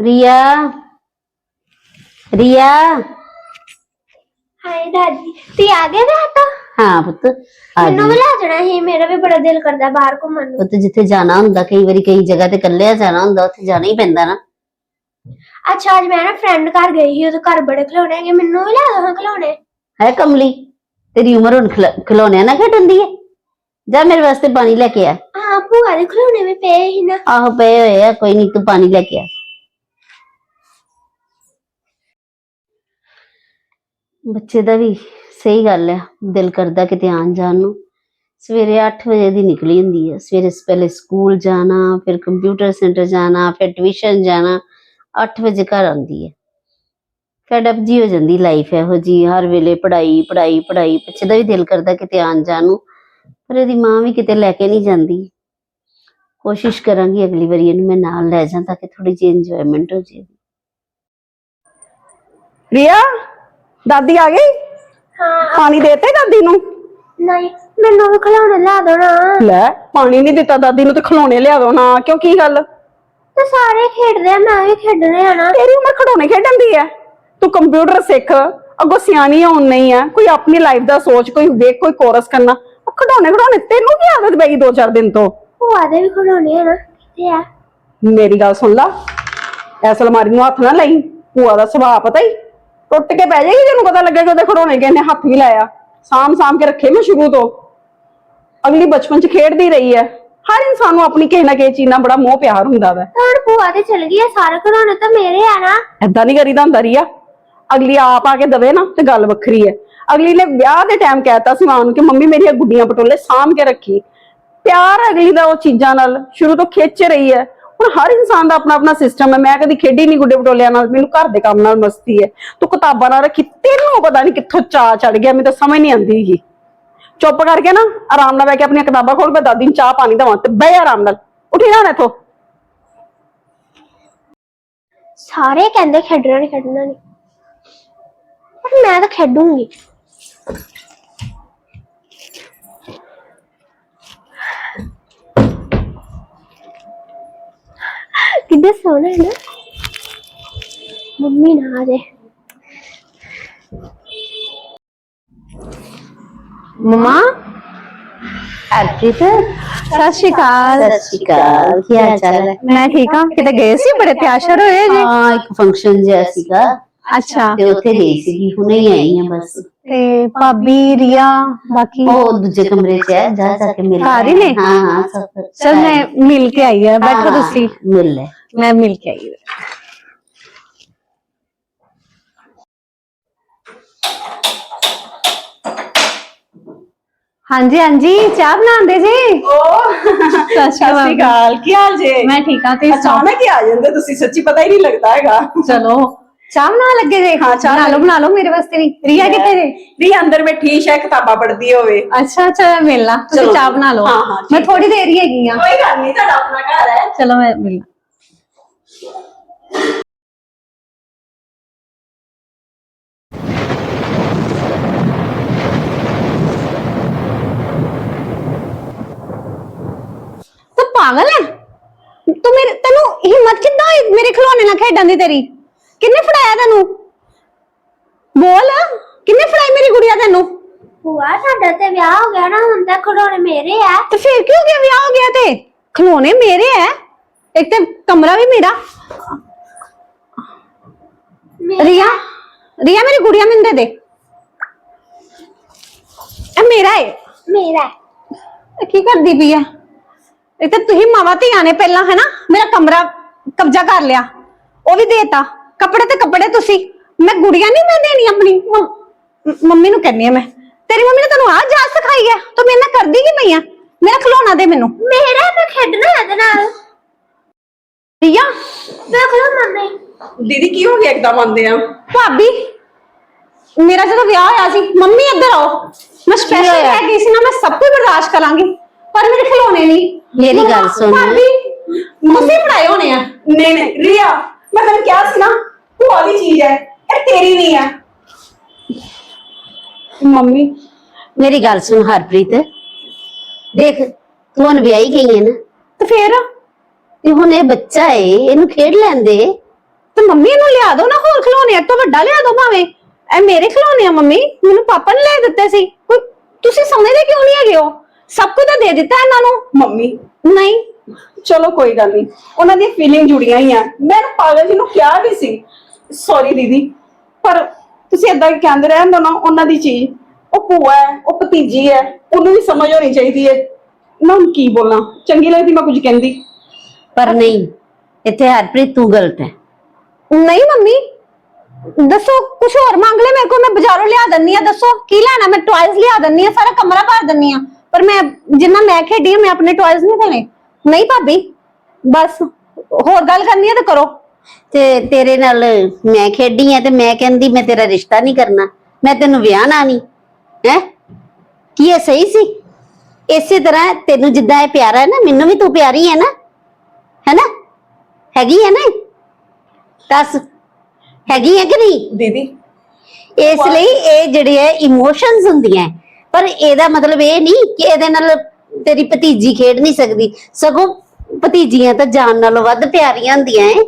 ਰੀਆ ਰੀਆ ਹਾਏ ਦਾਦੀ ਤੀ ਆ ਗਏ ਵਿਆਹ ਤੋਂ ਹਾਂ ਪੁੱਤ ਆ ਮੈਨੂੰ ਵੀ ਲੈ ਜਾਣਾ ਸੀ ਮੇਰਾ ਵੀ ਬੜਾ ਦਿਲ ਕਰਦਾ ਬਾਹਰ ਘੁੰਮਣ ਨੂੰ ਪੁੱਤ ਜਿੱਥੇ ਜਾਣਾ ਹੁੰਦਾ ਕਈ ਵਾਰੀ ਕਈ ਜਗ੍ਹਾ ਤੇ ਇਕੱਲੇ ਜਾਣਾ ਹੁੰਦਾ ਉੱਥੇ ਜਾਣਾ ਹੀ ਪੈਂਦਾ ਨਾ ਅੱਛਾ ਅੱਜ ਮੈਂ ਨਾ ਫਰੈਂਡ ਘਰ ਗਈ ਸੀ ਉਹਦੇ ਘਰ ਬੜੇ ਖਿਡੌਣੇ ਹੈਗੇ ਮੈਨੂੰ ਵੀ ਲੈ ਦੋ ਹਾਂ ਖਿਡੌਣੇ ਹੈ ਕਮਲੀ ਤੇਰੀ ਉਮਰ ਹੁਣ ਖਿਲ- ਖਿਲੌਣਿਆਂ ਨਾਲ ਖੇਡਣ ਦੀ ਹੈ ਜਾ ਮੇਰੇ ਵਾਸਤੇ ਪਾਣੀ ਲੈ ਕੇ ਆ ਹਾਂ ਭੂਆ ਦੇ ਖਿਡੌਣੇ ਵੀ ਪਏ ਸੀ ਨਾ ਆਹੋ ਪਏ ਹੋਏ ਆ ਕੋਈ ਨਹੀਂ ਤੂੰ ਪਾਣੀ ਲੈ ਕੇ ਆ ਬੱਚੇ ਦਾ ਵੀ ਸਹੀ ਗੱਲ ਹੈ ਦਿਲ ਕਰਦਾ ਕਿਤੇ ਆਣ ਜਾਣ ਨੂੰ। ਸਵੇਰੇ 8 ਵਜੇ ਦੀ ਨਿਕਲੀ ਹੁੰਦੀ ਹੈ ਸਵੇਰੇ ਪਹਿਲੇ ਸਕੂਲ ਜਾਣਾ, ਫਿਰ ਕੰਪਿਊਟਰ ਸੈਂਟਰ ਜਾਣਾ, ਫਿਰ ਟਿਊਸ਼ਨ ਜਾਣਾ 8 ਵਜੇ ਘਰ ਆਉਂਦੀ ਹੈ ਫੈਡ ਅਪ ਜੀ ਹੋ ਜਾਂਦੀ ਲਾਈਫ ਇਹੋ ਜੀ ਹਰ ਵੇਲੇ ਪੜ੍ਹਾਈ ਪੜ੍ਹਾਈ ਪੜ੍ਹਾਈ। ਬੱਚੇ ਦਾ ਵੀ ਦਿਲ ਕਰਦਾ ਕਿਤੇ ਆਣ ਜਾਣ ਨੂੰ, ਪਰ ਇਹਦੀ ਮਾਂ ਵੀ ਕਿਤੇ ਲੈ ਕੇ ਨਹੀਂ ਜਾਂਦੀ। ਕੋਸ਼ਿਸ਼ ਕਰਾਂਗੀ ਅਗਲੀ ਵਾਰੀ ਇਹਨੂੰ ਮੈਂ ਨਾਲ ਲੈ ਜਾਂ ਤਾਂ ਕਿ ਥੋੜੀ ਜਿਹੀ ਇੰਜੋਇਮੈਂਟ ਹੋ ਜੇ ਰੀਆ? ਦਾਦੀ ਆ ਗਈ? ਹਾਂ ਪਾਣੀ ਦੇਤੇ ਦਾਦੀ ਨੂੰ? ਨਹੀਂ ਮੈਨੂੰ ਵੀ ਖਿਡੌਣੇ ਲੈ ਦੋ ਨਾ। ਲੈ ਪਾਣੀ ਨਹੀਂ ਦਿੱਤਾ ਦਾਦੀ ਨੂੰ ਤੇ ਖਿਡੌਣੇ ਲਿਆ ਦੋ ਨਾ। ਕਿਉਂ ਕੀ ਗੱਲ? ਤੇ ਸਾਰੇ ਖੇਡਦੇ ਆ ਮੈਂ ਵੀ ਖੇਡਣੇ ਆ ਨਾ। ਤੇਰੀ ਉਮਰ ਖਿਡੌਣੇ ਖੇਡਣ ਦੀ ਹੈ? ਤੂੰ ਕੰਪਿਊਟਰ ਸਿੱਖ ਅੱਗੋਂ ਸਿਆਣੀ ਹੋਣ ਨਹੀਂ ਹੈ। ਕੋਈ ਆਪਣੀ ਲਾਈਫ ਦਾ ਸੋਚ ਕੋਈ ਵੇਖ ਕੋਈ ਕੋਰਸ ਕਰਨਾ। ਉਹ ਖਿਡੌਣੇ ਖਿਡੌਣੇ ਤੈਨੂੰ ਕੀ ਆਦਤ ਪੈ ਗਈ ਦੋ ਚਾਰ ਦਿਨ ਤੋਂ? ਭੂਆ ਦੇ ਵੀ ਖਿਡੌਣੇ ਆ ਨਾ ਕਿੱਥੇ ਆ? ਮੇਰੀ ਗੱਲ ਸੁਣ ਲਾ। ਐਸ ਅਲਮਾਰੀ ਨੂੰ ਹੱਥ ਨਾ ਲਈ। ਭੂਆ ਦਾ ਸੁਭਾਅ ਪਤਾ ਹੀ। ਟੁੱਟ ਕੇ ਪੈ ਜਾਏਗੀ ਜਿਹਨੂੰ ਪਤਾ ਲੱਗੇ ਕਿ ਉਹਦੇ ਖਿਡੌਣੇ ਕਿਹਨੇ ਹੱਥ ਵੀ ਲਾਇਆ। ਸਾਂਭ ਸਾਂਭ ਕੇ ਰੱਖੇ ਮੈਂ ਸ਼ੁਰੂ ਤੋਂ। ਅਗਲੀ ਬਚਪਨ ਚ ਖੇਡਦੀ ਰਹੀ ਹੈ। ਹਰ ਇਨਸਾਨ ਨੂੰ ਆਪਣੀ ਕਿਸੇ ਨਾ ਕਿਸੇ ਚੀਜ਼ ਨਾਲ ਬੜਾ ਮੋਹ ਪਿਆਰ ਹੁੰਦਾ ਵੈ। ਹੁਣ ਭੂਆ ਤੇ ਚਲ ਗਈ ਆ ਸਾਰੇ ਖਿਡੌਣੇ ਤਾਂ ਮੇਰੇ ਆ ਨਾ। ਏਦਾਂ ਨਹੀਂ ਕਰੀਦਾ ਹੁੰਦਾ ਰੀਆ। ਅਗਲੀ ਆਪ ਆ ਕੇ ਦਵੇ ਨਾ ਤੇ ਗੱਲ ਵੱਖਰੀ ਹੈ। ਅਗਲੀ ਨੇ ਵਿਆਹ ਦੇ ਟਾਈਮ ਕਹਿਤਾ ਸੀ ਮਾਂ ਨੂੰ ਕਿ ਮੰਮੀ ਮੇਰੀਆਂ ਗੁੱਡੀਆਂ ਪਟੋਲੇ ਸਾਂਭ ਕੇ ਰੱਖੀ। ਪਿਆਰ ਅਗਲੀ ਦਾ ਉਹ ਚੀਜ਼ਾਂ ਨਾਲ। ਸ਼ੁਰੂ ਤੋਂ ਖਿੱਚ ਰਹੀ ਹੈ। ਹੁਣ ਹਰ ਇਨਸਾਨ ਦਾ ਆਪਣਾ ਆਪਣਾ ਸਿਸਟਮ ਹੈ। ਮੈਂ ਕਦੀ ਖੇਡੀ ਨਹੀਂ ਗੁੱਡੇ ਪਟੋਲਿਆਂ ਨਾਲ। ਮੈਨੂੰ ਘਰ ਦੇ ਕੰਮ ਨਾਲ ਮਸਤੀ ਹੈ। ਤੂੰ ਕਿਤਾਬਾਂ ਨਾਲ ਰੱਖੀ। ਤੈਨੂੰ ਪਤਾ ਨਹੀਂ ਕਿੱਥੋਂ ਚਾ ਚੜ ਗਿਆ। ਮੈਨੂੰ ਤਾਂ ਸਮਝ ਨਹੀਂ ਆਉਂਦੀ ਹੈਗੀ। ਚੁੱਪ ਕਰਕੇ ਨਾ ਆਰਾਮ ਨਾਲ ਬੈ ਕੇ ਆਪਣੀਆਂ ਕਿਤਾਬਾਂ ਖੋਲ ਕੇ ਦਾਦੀ ਨੂੰ ਚਾਹ ਪਾਣੀ ਦੇਵਾਂ ਤੇ ਬਹਿ ਆਰਾਮ ਨਾਲ। ਉੱਠੀ ਨਾ ਹੁਣ ਇੱਥੋਂ। ਸਾਰੇ ਕਹਿੰਦੇ ਖੇਡਣਾ ਨਹੀਂ ਖੇਡਣਾ ਨਹੀਂ ਪਰ ਮੈਂ ਤਾਂ ਖੇਡੂੰਗੀ। ਕਿੱਦਾਂ ਸੋਹਣਾ ਹੈ ਨਾ ਮੰਮੀ ਨਾ ਆ ਜਾਏ ਮਮਾ ਹਰਪ੍ਰੀਤ ਸਤਿ ਸ਼੍ਰੀ ਅਕਾਲ ਸਤਿ ਸ਼੍ਰੀ ਅਕਾਲ ਕੀ ਹਾਲ ਚਾਲ ਹੈ ਮੈਂ ਠੀਕ ਹਾਂ ਕਿਤੇ ਗਏ ਸੀ ਬੜੇ ਤਿਆਸ਼ਰ ਹੋਏ ਜੀ ਹਾਂ ਇੱਕ ਫੰਕਸ਼ਨ ਜਿਹਾ ਸੀਗਾ ਅੱਛਾ ਤੇ ਉੱਥੇ ਗਈ ਸੀਗੀ ਹੁਣੇ ਹੀ ਆਈ ਹਾਂ ਬਸ ਤੇ ਭਾਬੀ ਰੀਆ ਬਾਕੀ ਉਹ ਦੂਜੇ ਕਮਰੇ 'ਚ ਹੈ ਜਾ ਜਾ ਕੇ ਮਿਲ ਘਰ ਹੀ ਨੇ? ਹਾਂ ਹਾਂ ਸਭ ਚਲ ਮੈਂ ਮਿਲ ਕੇ ਆਈ ਹਾਂ ਬੈਠੋ ਹਾਂ, ਤੁਸੀਂ ਮਿਲ ਲੈ ਮੈਂ ਮਿਲ ਕੇ ਆਈ ਹਾਂ। ਹਾਂਜੀ ਹਾਂਜੀ ਚਾਹ ਬਣਾਉਂਦੇ ਜੀ ਸਤਿ ਸ਼੍ਰੀ ਅਕਾਲ। ਕੀ ਹਾਲ ਜੇ ਮੈਂ ਠੀਕ ਹਾਂ ਤੁਸੀਂ ਸੁਣਾਓ? ਅਚਾਨਕ ਹੀ ਆ ਜਾਂਦੇ ਤੁਸੀਂ ਸੱਚੀ ਪਤਾ ਹੀ ਨਹੀਂ ਲੱਗਦਾ ਹੈਗਾ ਚਲੋ ਚਾਹ ਬਣਾ ਲੱਗੇ ਜੀ? ਹਾਂ, ਚਾਹ ਬਣਾ ਲਓ ਬਣਾ ਲਓ ਮੇਰੇ ਵਾਸਤੇ ਵੀ। ਰੀਆ ਕਿੱਥੇ ਜੀ? ਵੀ ਅੰਦਰ ਬੈਠੀ ਸ਼ਾਇਦ ਕਿਤਾਬਾਂ ਪੜ੍ਹਦੀ ਹੋਵੇ। ਅੱਛਾ ਅੱਛਾ ਮੈਂ ਮਿਲਣਾ ਤੁਸੀਂ ਚਲੋ। ਚਾਹ ਬਣਾ ਲਓ। ਹਾਂ, ਹਾਂ, ਠੀਕ ਮੈਂ ਥੋੜੀ ਦੇਰ ਹੀ ਹੈਗੀ ਆ ਕੋਈ ਗੱਲ ਨਹੀਂ ਤੁਹਾਡਾ ਆਪਣਾ ਘਰ ਹੈ। ਚਲੋ ਮੈਂ ਮਿਲਣਾ ਤੂੰ ਪਾਗਲ ਹੈ? ਤੂੰ ਮੇਰੇ ਤੈਨੂੰ ਹਿੰਮਤ ਕਿੱਦਾਂ ਹੋਈ ਮੇਰੇ ਖਿਡੌਣੇ ਨਾਲ ਖੇਡਣ ਦੀ ਤੇਰੀ? ਕਿੰਨੇ ਫੜਾਇਆ ਤੈਨੂੰ? ਬੋਲ ਕਿੰਨੇ ਫੜਾਈ ਮੇਰੀ ਗੁੜੀਆ ਤੈਨੂੰ? ਭੂਆ ਸਾਡਾ ਤੇ ਵਿਆਹ ਹੋ ਗਿਆ ਨਾ ਹੁਣ ਤਾਂ ਖਿਡੌਣੇ ਮੇਰੇ ਆ। ਤੇ ਫਿਰ ਕਿਉਂ ਗਿਆ ਵਿਆਹ ਹੋ ਗਿਆ ਤੇ? ਖਿਡੌਣੇ ਮੇਰੇ ਐ ਇੱਕ ਤੇ ਕਮਰਾ ਵੀ ਮੇਰਾ। ਮੇਰੇ? ਰੀਆ ਰੀਆ ਮੇਰੀ ਗੁੜੀਆ ਮੈਨੂੰ ਦੇ ਦੇ। ਇਹ ਮੇਰਾ ਮੇਰਾ ਇਹ ਕੀ ਕਰਦੀ ਪਈ ਆ? ਇਹ ਤੇ ਤੁਸੀਂ ਮਾਵਾ ਧੀਆਂ ਨੇ ਪਹਿਲਾਂ ਹੈ ਨਾ ਮੇਰਾ ਕਮਰਾ ਕਬਜ਼ਾ ਕਰ ਲਿਆ। ਉਹ ਵੀ ਦੇਤਾ। ਕੱਪੜੇ ਤੇ ਕੱਪੜੇ ਤੁਸੀਂ। ਮੈਂ ਗੁੜੀਆ ਨਹੀਂ ਮੈਂ ਦੇਣੀ ਆਪਣੀ। ਮੰਮ- ਮੰਮੀ ਨੂੰ ਕਹਿੰਨੀ ਆ ਮੈਂ। ਤੇਰੀ ਮੰਮੀ ਨੇ ਤੈਨੂੰ ਆ ਜਾ ਸਿਖਾਈ ਆ। ਤੂੰ ਮੇਰੇ ਨਾਲ ਕਰਦੀ ਕੀ ਪਈ ਆ? ਮੇਰਾ ਖਿਡੌਣਾ ਦੇ ਮੈਨੂੰ। ਮੇਰਾ ਮੈਂ ਖੇਡਣਾ ਇਹਦੇ ਨਾਲ। ਰੀਆ ਦੇਖ ਲਓ ਮੰਮੀ। ਦੀਦੀ ਕੀ ਹੋ ਗਿਆ? ਇੱਕਦਮ ਆਂਦੇ ਆ। ਭਾਬੀ ਮੇਰਾ ਜਦੋਂ ਵਿਆਹ ਹੋਇਆ ਸੀ ਮੰਮੀ ਇੱਧਰ ਆਓ। ਮੈਂ ਸਪੈਸ਼ਲ ਹੋਇਆ? ਕਹਿ ਗਈ ਸੀ ਨਾ ਮੈਂ ਸਭ ਕੁਝ ਬਰਦਾਸ਼ਤ ਕਰਾਂਗੀ। ਪਰ ਮੇਰੇ ਖਿਡੌਣੇ ਨਹੀਂ ਮੇਰੀ ਗੱਲ ਸੁਣ। ਭਾਬੀ ਤੁਸੀਂ ਫੜਾਏ ਹੋਣੇ ਆ। ਨਹੀਂ ਨਹੀਂ ਰੀਆ ਮੈਂ ਤੈਨੂੰ ਕਿਹਾ ਸੀ ਨਾ ਭੂਆ ਦੀ ਚੀਜ਼ ਹੈ ਇਹ ਤੇਰੀ ਨਹੀਂ ਹੈ। ਮੰਮੀ ਮੇਰੀ ਗੱਲ ਸੁਣ ਹਰਪ੍ਰੀਤ। ਦੇਖ ਤੂੰ ਹੁਣ ਵਿਆਹੀ ਗਈ ਹੈ ਨਾ। ਤੇ ਫੇਰ? ਤੇ ਹੁਣ ਇਹ ਬੱਚਾ ਏ ਇਹਨੂੰ ਖੇਡ ਲੈਂਦੇ ਤੇ ਮੰਮੀ ਨੂੰ ਲਿਆ ਦੋ ਨਾ ਹੋਰ ਖਿਡੌਣੇ ਇਹ ਤੋਂ ਵੱਡਾ ਲਿਆ ਦੋ ਭਾਵੇਂ। ਇਹ ਮੇਰੇ ਖਿਡੌਣੇ ਆ ਮੰਮੀ ਮੈਨੂੰ ਪਾਪਾ ਨੇ ਲੈ ਦਿੱਤੇ ਸੀ। ਕੋਈ ਤੁਸੀਂ ਸਮਝਦੇ ਕਿਉਂ ਨਹੀਂ ਹੈਗੇ ਹੋ? ਸਭ ਕੁਝ ਤਾਂ ਦੇ ਦਿੱਤਾ ਇਹਨਾਂ ਨੂੰ। ਮੰਮੀ ਨਹੀਂ। ਚਲੋ ਕੋਈ ਗੱਲ ਨਹੀਂ ਉਹਨਾਂ ਦੀ ਫੀਲਿੰਗ ਜੁੜੀਆਂ ਹੀ ਆ। ਮੈਂ ਨਾ ਪਾਗਲ ਜੀ ਨੂੰ ਕਿਹਾ ਵੀ ਸੀ ਸੌਰੀ ਦੀਦੀ। ਪਰ ਤੁਸੀਂ ਹੀ ਕਹਿੰਦੇ ਰਹਿਣ ਦੋ ਨਾ ਉਹਨਾਂ ਦੀ ਚੀਜ਼। ਉਹ ਭੂਆ ਹੈ ਉਹ ਭਤੀਜੀ ਹੈ ਉਹਨੂੰ ਵੀ ਸਮਝ ਹੋਣੀ ਚਾਹੀਦੀ ਹੈ। ਮੈਂ ਹੁਣ ਕੀ ਬੋਲਾਂ? ਚੰਗੀ ਲੱਗਦੀ ਮੈਂ ਕੁਝ ਕਹਿੰਦੀ। ਪਰ ਨਹੀਂ ਇੱਥੇ ਹਰਪ੍ਰੀਤ ਤੂੰ ਗਲਤ ਹੈ। ਨਹੀਂ ਮੰਮੀ। ਦੱਸੋ ਕੁਝ ਹੋਰ ਮੰਗ ਲੈ ਮੇਰੇ ਕੋਲ ਮੈਂ ਬਾਜ਼ਾਰੋਂ ਲਿਆ ਦਿੰਨੀ ਆ ਦੱਸੋ। ਕੀ ਲੈਣਾ? ਮੈਂ ਟੌਇਜ਼ ਲਿਆ ਦਿੰਨੀ ਆ ਸਾਰਾ ਕਮਰਾ ਭਰ ਦਿੰਨੀ ਆ ਪਰ ਮੈਂ ਜਿੰਨਾ ਮੈਂ ਖੇਡੀ ਮੈਂ ਆਪਣੇ ਟੌਇਜ਼ ਨਹੀਂ ਦੇਣੇ। ਨਹੀਂ ਭਾਬੀ। ਬਸ ਹੋਰ ਗੱਲ ਕਰਨੀ ਹੈ ਤਾਂ ਕਰੋ। ਤੇ ਤੇਰੇ ਨਾਲ ਮੈਂ ਖੇਡੀ ਆ ਤੇ ਮੈਂ ਕਹਿੰਦੀ ਮੈਂ ਤੇਰਾ ਰਿਸ਼ਤਾ ਨਹੀਂ ਕਰਨਾ ਮੈਂ ਤੈਨੂੰ ਵਿਆਹਣਾ ਨਹੀਂ ਹੈ? ਕੀ ਇਹ ਸਹੀ ਸੀ? ਇਸੇ ਤਰ੍ਹਾਂ ਤੈਨੂੰ ਜਿੱਦਾਂ ਇਹ ਪਿਆਰਾ ਹੈ ਨਾ ਮੈਨੂੰ ਵੀ ਤੂੰ ਪਿਆਰੀ ਹੈ ਨਾ ਹੈ ਨਾ ਹੈਗੀ ਹੈ ਨਾ ਦੱਸ ਹੈਗੀ ਹੈ ਕਿ ਨਹੀਂ? ਦੀਦੀ। ਇਸ ਲਈ ਇਹ ਜਿਹੜੇ ਹੈ ਇਮੋਸ਼ਨਸ ਹੁੰਦੀਆਂ। ਪਰ ਇਹਦਾ ਮਤਲਬ ਇਹ ਨਹੀਂ ਕਿ ਇਹਦੇ ਨਾਲ ਤੇਰੀ ਭਤੀਜੀ ਖੇਡ ਨਹੀਂ ਸਕਦੀ। ਸਗੋਂ ਭਤੀਜੀਆਂ ਤਾਂ ਜਾਨ ਨਾਲੋਂ ਵੱਧ ਪਿਆਰੀਆਂ ਹੁੰਦੀਆਂ ਹੈ।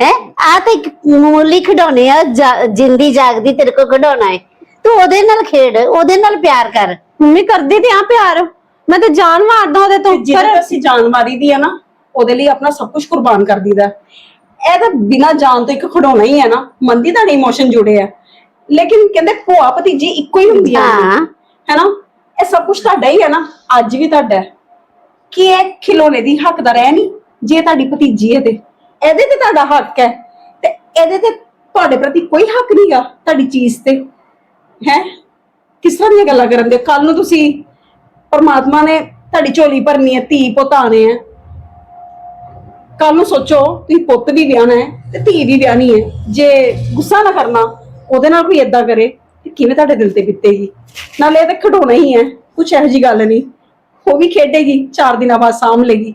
ਹੈ? ਆ ਤਾਂ ਇੱਕ ਮਾਮੂਲੀ ਖਿਡੌਣੇ ਆ ਜਾ- ਜਿੰਦੀ ਜਾਗਦੀ ਤੇਰੇ ਕੋਲ ਖਿਡੌਣਾ ਹੈ ਤੂੰ ਉਹਦੇ ਨਾਲ ਖੇਡ ਉਹਦੇ ਨਾਲ ਪਿਆਰ ਕਰ। ਮੰਮੀ ਕਰਦੀ ਤੇ ਆ ਪਿਆਰ। ਮੈਂ ਤਾਂ ਜਾਨ ਮਾਰਦਾ ਉਹਦੇ ਤੋਂ ਪਰ ਤੇ ਅਸੀਂ ਜਾਨ ਮਾਰੀ ਦੀ ਹੈ ਨਾ ਉਹਦੇ ਲਈ ਆਪਣਾ ਸਭ ਕੁਝ ਕੁਰਬਾਨ ਕਰ ਦਈਦਾ ਇਹ ਤਾਂ ਬਿਨਾ ਜਾਨ ਤੋਂ ਇੱਕ ਖਿਡੌਣਾ ਹੀ ਹੈ ਨਾ ਮੰਦੀ ਦਾ ਇਮੋਸ਼ਨ ਜੁੜੇ ਆ। ਲੇਕਿਨ ਕਹਿੰਦੇ ਭੂਆ ਭਤੀਜੀ ਇੱਕੋ ਹੀ ਹੁੰਦੀਆਂ ਨੇ। ਹਾਂ। ਹੈਨਾ? ਇਹ ਸਭ ਕੁਝ ਤੁਹਾਡਾ ਹੀ ਹੈ ਨਾ ਅੱਜ ਵੀ ਤੁਹਾਡਾ ਹੈ। ਕਿ ਇਹ ਖਿਡੌਣੇ ਦੀ ਹੱਕਦਾਰ ਹੈ ਨਹੀਂ ਜੇ ਤੁਹਾਡੀ ਭਤੀਜੀ ਹੈ ਤੇ। ਇਹਦੇ ਤੇ ਤੁਹਾਡਾ ਹੱਕ ਹੈ ਤੇ ਇਹਦੇ ਤੇ ਤੁਹਾਡੇ ਪ੍ਰਤੀ ਕੋਈ ਹੱਕ ਨਹੀਂਗਾ ਤੁਹਾਡੀ ਚੀਜ਼ ਤੇ। ਹੈ? ਕਿਸ ਤਰ੍ਹਾਂ ਦੀਆਂ ਗੱਲਾਂ ਕਰਨ ਦੇ ਕੱਲ ਨੂੰ ਤੁਸੀਂ ਪਰਮਾਤਮਾ ਨੇ ਤੁਹਾਡੀ ਝੋਲੀ ਭਰਨੀ ਹੈ, ਧੀ ਪੁੱਤ ਆਣੇ ਹੈ। ਕੱਲ ਨੂੰ ਸੋਚੋ, ਤੁਸੀਂ ਪੁੱਤ ਵੀ ਵਿਆਹਣਾ ਹੈ ਤੇ ਧੀ ਵੀ ਵਿਆਹਣੀ ਹੈ। ਜੇ ਗੁੱਸਾ ਨਾ ਕਰਨਾ, ਉਹਦੇ ਨਾਲ ਕੋਈ ਏਦਾਂ ਕਰੇ ਤੇ ਕਿਵੇਂ ਤੁਹਾਡੇ ਦਿਲ ਤੇ ਬਿੱਤੇਗੀ? ਨਾਲੇ ਇਹ ਤਾਂ ਖਿਡੌਣਾ ਹੀ ਹੈ, ਕੁਛ ਇਹੋ ਜੀ ਗੱਲ ਨਹੀਂ। ਉਹ ਵੀ ਖੇਡੇਗੀ, ਚਾਰ ਦਿਨਾਂ ਬਾਅਦ ਸਾਂਭ ਲੇਗੀ।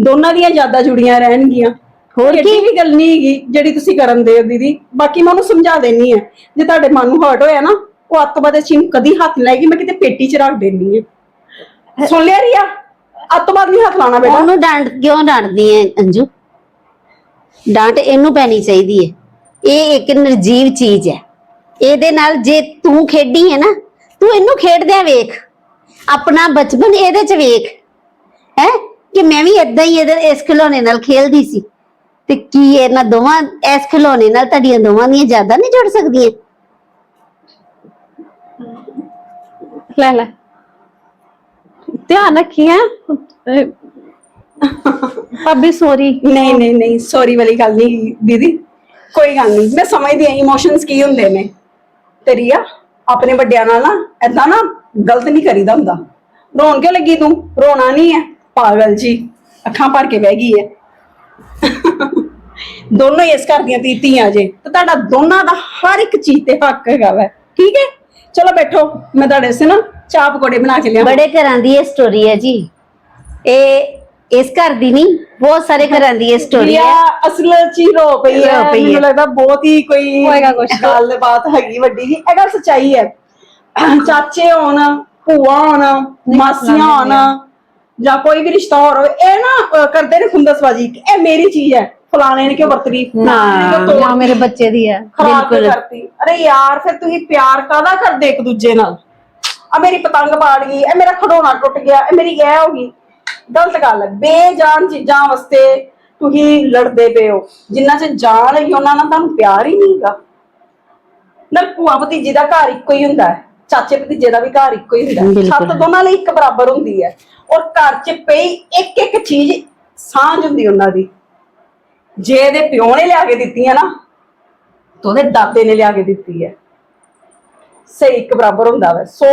ਦੋਨਾਂ ਦੀਆਂ ਯਾਦਾਂ ਜੁੜੀਆਂ ਰਹਿਣਗੀਆਂ। ਹੋਰ ਕੀ ਵੀ ਗੱਲ ਨਹੀਂ ਹੈਗੀ ਜਿਹੜੀ ਤੁਸੀਂ ਕਰਨ ਦੇ ਹੋ ਦੀਦੀ। ਬਾਕੀ ਮੈਂ ਉਹਨੂੰ ਸਮਝਾ ਦੇਣੀ ਹੈ। ਜੇ ਤੁਹਾਡੇ ਮਨ ਨੂੰ ਹਰਟ ਹੋਇਆ ਨਾ ਉਹ ਅੱਜ ਤੋਂ ਬਾਅਦ ਇਸ ਨੂੰ ਕਦੀ ਹੱਥ ਲਾਏਗੀ ਮੈਂ ਕਿਤੇ ਪੇਟੀ 'ਚ ਰੱਖ ਦੇਣੀ ਹੈ। ਸੁਣ ਲਿਆ ਰੀਆ? ਬਾਅਦ ਨਹੀਂ ਹੱਥ ਲਾਣਾ ਬੇਟਾ। ਉਹਨੂੰ ਡਾਂਟ ਕਿਉਂ ਡਾਂਟਦੀ ਹੈ ਅੰਜੂ? ਡਾਂਟ ਇਹਨੂੰ ਪੈਣੀ ਚਾਹੀਦੀ ਹੈ ਇਹ ਇੱਕ ਨਿਰਜੀਵ ਚੀਜ਼ ਹੈ ਇਹਦੇ ਨਾਲ ਜੇ ਤੂੰ ਖੇਡੀ ਹੈ ਨਾ ਤੂੰ ਇਹਨੂੰ ਖੇਡਦਿਆਂ ਵੇਖ। ਆਪਣਾ ਬਚਪਨ ਇਹਦੇ ਚ ਵੇਖ। ਹੈ? ਕਿ ਮੈਂ ਵੀ ਇਦਾਂ ਹੀ ਇਹਦੇ ਇਸ ਖਿਡੌਣੇ ਨਾਲ ਖੇਲਦੀ ਸੀ। ਤੇ ਕੀ ਇਹਨਾਂ ਦੋਵਾਂ ਇਸ ਖਿਡੌਣੇ ਨਾਲ ਤੁਹਾਡੀਆਂ ਦੋਵਾਂ ਦੀਆਂ ਜ਼ਿਆਦਾ ਨਹੀਂ ਜੁੜ ਸਕਦੀਆਂ? ਲੈ ਲੈ। ਧਿਆਨ ਰੱਖੀ ਹੈ ਭਾਬੀ ਸੋਰੀ ਨਹੀਂ ਨਹੀਂ ਨਹੀਂ ਸੌਰੀ ਵਾਲੀ ਗੱਲ ਨਹੀਂ ਦੀਦੀ। ਕੋਈ ਗੱਲ ਨਹੀਂ ਮੈਂ ਸਮਝਦੀ ਹਾਂ ਇਮੋਸ਼ਨਸ ਕੀ ਹੁੰਦੇ ਨੇ। ਤੇ ਰੀਆ ਆਪਣੇ ਵੱਡਿਆਂ ਨਾਲ ਨਾ ਏਦਾਂ ਨਾ ਗਲਤ ਨਹੀਂ ਕਰੀਦਾ ਹੁੰਦਾ। ਰੋਣ ਕਿਉਂ ਲੱਗੀ ਤੂੰ? ਰੋਣਾ ਨਹੀਂ ਹੈ ਪਾਗਲ ਜੀ। ਅੱਖਾਂ ਭਰ ਕੇ ਬਹਿ ਗਈ ਹੈ। ਦੋਨੋਂ ਹੀ ਇਸ ਘਰ ਦੀਆਂ ਤੀ- ਧੀਆਂ ਜੇ ਤੇ ਤੁਹਾਡਾ ਦੋਨਾਂ ਦਾ ਹਰ ਇੱਕ ਚੀਜ਼ ਤੇ ਹੱਕ ਹੈਗਾ ਵੈ। ਠੀਕ ਹੈ? ਚਲੋ ਬੈਠੋ ਮੈਂ ਤੁਹਾਡੇ ਸੇ ਨਾ ਚਾਹ ਪਕੌੜੇ ਬਣਾ ਕੇ ਲਿਆਵਾਂ। ਬੜੇ ਘਰਾਂ ਦੀ ਇਹ ਸਟੋਰੀ ਹੈ ਜੀ। ਇਹ ਇਸ ਘਰ ਦੀ ਨਹੀਂ ਬਹੁਤ ਸਾਰੇ ਘਰਾਂ ਦੀ ਇਹ ਸਟੋਰੀ ਹੈ। ਅਸਲ ਚ ਹੀ ਰੋ ਪਈ ਹੈ। ਰੋ ਪਈ ਮੈਨੂੰ ਹੈ। ਲੱਗਦਾ ਬਹੁਤ ਹੀ ਕੋਈ ਹੋਏਗਾ ਕੁਛ। ਗੱਲ ਬਾਤ ਹੈਗੀ ਵੱਡੀ ਜੀ। ਇਹ ਗੱਲ ਸੱਚਾਈ ਹੈ। ਚਾਚੇ ਹੋਣ ਭੂਆ ਹੋਣ ਮਾਸੀਆਂ ਹੋਣ ਜਾਂ ਕੋਈ ਵੀ ਰਿਸ਼ਤਾ ਹੋਰ ਹੋਵੇ ਇਹ ਨਾ ਅਹ, ਕਰਦੇ ਨੇ ਖੁੰਦਸਬਾਜੀ। ਕਿ ਇਹ ਮੇਰੀ ਚੀਜ਼ ਹੈ। ਫਲਾਣੇ ਨੇ ਕਿਉਂ ਵਰਤਰੀ ਨੇ ਨਾ ਮੇਰੇ ਬੱਚੇ ਦੀ ਹੈ। ਬਿਲਕੁਲ। ਕਰਤੀ? ਅਰੇ ਯਾਰ ਫਿਰ ਤੁਸੀਂ ਪਿਆਰ ਕਾਹਦਾ ਕਰਦੇ ਇੱਕ ਦੂਜੇ ਨਾਲ? ਆ ਮੇਰੀ ਪਤੰਗ ਪਾੜ ਗਈ ਇਹ ਮੇਰਾ ਖਿਡੌਣਾ ਟੁੱਟ ਗਿਆ ਇਹ ਮੇਰੀ ਇਹ ਹੋ ਗਈ। ਗਲਤ ਗੱਲ ਹੈ। ਬੇਜਾਨ ਚੀਜ਼ਾਂ ਵਾਸਤੇ ਤੁਸੀਂ ਲੜਦੇ ਪਏ ਹੋ। ਜਿੰਨਾ ਚ ਜਾਨ ਹੈਗੀ ਉਹਨਾਂ ਨਾਲ ਤੁਹਾਨੂੰ ਪਿਆਰ ਹੀ ਨਹੀਂਗਾ ਨਾਲ ਭੂਆ ਭਤੀਜੀ ਦਾ ਘਰ ਇੱਕੋ ਹੀ ਹੁੰਦਾ ਹੈ। ਚਾਚੇ ਭਤੀਜੇ ਦਾ ਵੀ ਘਰ ਇੱਕੋ ਹੀ ਹੁੰਦਾ ਹੈ। ਛੱਤ ਦੋਨਾਂ ਲਈ ਇੱਕ ਬਰਾਬਰ ਹੁੰਦੀ ਹੈ। ਔਰ ਘਰ 'ਚ ਪਈ ਇੱਕ ਇੱਕ ਚੀਜ਼ ਸਾਂਝ ਹੁੰਦੀ ਉਹਨਾਂ ਦੀ। ਜੇ ਇਹਦੇ ਪਿਓ ਨੇ ਲਿਆ ਕੇ ਦਿੱਤੀ ਹੈ ਨਾ ਤਾਂ ਉਹਦੇ ਦਾਤੇ ਨੇ ਲਿਆ ਕੇ ਦਿੱਤੀ ਹੈ ਸਹੀ ਇੱਕ ਬਰਾਬਰ ਹੁੰਦਾ ਵੈ। ਸੋ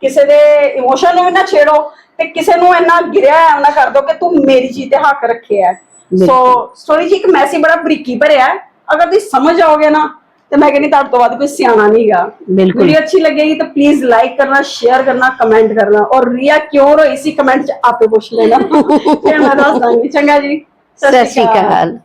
ਕਿਸੇ ਦੇ ਇਮੋਸ਼ਨ ਨੂੰ ਨਾ ਛੇੜੋ ਤੇ ਕਿਸੇ ਨੂੰ ਇੰਨਾ ਗਿਰਿਆ ਐ ਨਾ ਕਰ ਦੋ ਕਿ ਤੂੰ ਮੇਰੀ ਚੀਜ਼ ਤੇ ਹੱਕ ਰੱਖਿਆ ਸੋ ਸਟੋਰੀ ਜੀ ਇੱਕ ਮੈਸੇਜ ਬੜਾ ਬਰੀਕੀ ਭਰਿਆ। ਅਗਰ ਤੁਸੀਂ ਸਮਝ ਆਓਗੇ ਨਾ ਤੇ ਮੈਂ ਕਹਿੰਦੀ ਤੁਹਾਡੇ ਤੋਂ ਵੱਧ ਕੋਈ ਸਿਆਣਾ ਨਹੀਂਗਾ ਬਿਲਕੁਲ। ਵੀਡੀਓ ਅੱਛੀ ਲੱਗੇਗੀ ਤਾਂ ਪਲੀਜ਼ ਲਾਈਕ ਕਰਨਾ ਸ਼ੇਅਰ ਕਰਨਾ ਕਮੈਂਟ ਕਰਨਾ। ਔਰ ਰੀਆ ਕਿਉਂ ਰੋਈ ਸੀ? ਕਮੈਂਟ ਚ ਆਪੇ ਪੁੱਛ ਲੈਣਾ। ਫਿਰ ਮੈਂ ਦੱਸ ਦਾਂਗੀ। ਚੰਗਾ ਜੀ। ਸਤਿ ਸ਼੍ਰੀ ਅਕਾਲ।